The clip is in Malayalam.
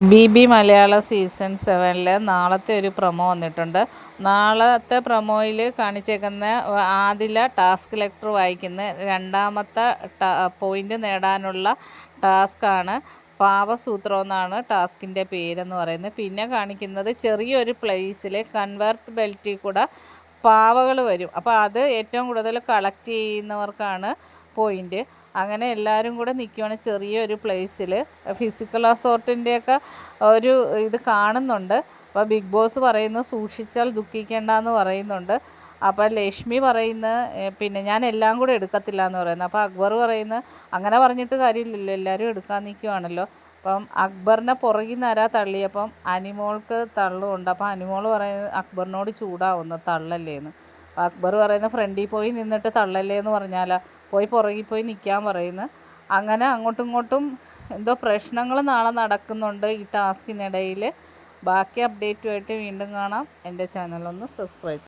ബി ബി മലയാള സീസൺ സെവനിൽ നാളത്തെ ഒരു പ്രൊമോ വന്നിട്ടുണ്ട്. നാളത്തെ പ്രൊമോയിൽ കാണിച്ചേക്കുന്ന ആദില ടാസ്ക് ലെറ്റർ വായിക്കുന്ന രണ്ടാമത്തെ പോയിന്റ് നേടാനുള്ള ടാസ്ക്കാണ് പാവസൂത്രം എന്നാണ് ടാസ്കിന്റെ പേരെന്ന് പറയുന്നത്. പിന്നെ കാണിക്കുന്നത് ചെറിയൊരു പ്ലേസിൽ കൺവേർട്ട് ബെൽറ്റിൽ കൂടെ പാവകൾ വരും. അപ്പോൾ അത് ഏറ്റവും കൂടുതൽ കളക്ട് ചെയ്യുന്നവർക്കാണ് പോയിന്റ് അങ്ങനെ എല്ലാവരും കൂടെ നിൽക്കുകയാണ് ചെറിയൊരു പ്ലേസിൽ ഫിസിക്കൽ അസോർട്ടിന്റെയൊക്കെ ഒരു ഇത് കാണുന്നുണ്ട്. അപ്പോൾ ബിഗ് ബോസ് പറയുന്നു സൂക്ഷിച്ചാൽ ദുഃഖിക്കേണ്ട എന്ന് പറയുന്നുണ്ട്. അപ്പോൾ ലക്ഷ്മി പറയുന്ന പിന്നെ ഞാൻ എല്ലാം കൂടെ എടുക്കത്തില്ല എന്ന് പറയുന്നത് അപ്പോൾ അക്ബർ പറയുന്ന അങ്ങനെ പറഞ്ഞിട്ട് കാര്യമില്ലല്ലോ എല്ലാവരും എടുക്കാൻ നിൽക്കുവാണല്ലോ അപ്പം അക്ബറിനെ പുറകിൽ നിന്ന് ആരാ തള്ളിയപ്പം അനിമോൾക്ക് തള്ളുണ്ട്. അപ്പോൾ അനിമോൾ പറയുന്നത് അക്ബറിനോട് ചൂടാവുന്നു തള്ളല്ലേന്ന്. അക്ബർ പറയുന്ന ഫ്രണ്ടിൽ പോയി നിന്നിട്ട് തള്ളല്ലേ എന്ന് പറഞ്ഞാലോ. പോയി പുറകിൽ പോയി നിൽക്കാൻ പറയുന്നു. അങ്ങനെ അങ്ങോട്ടും ഇങ്ങോട്ടും എന്തോ പ്രശ്നങ്ങൾ നാളെ നടക്കുന്നുണ്ട് ഈ ടാസ്കിനിടയിൽ. ബാക്കി അപ്ഡേറ്റുമായിട്ട് വീണ്ടും കാണാം. എന്റെ ചാനലൊന്ന് സബ്സ്ക്രൈബ്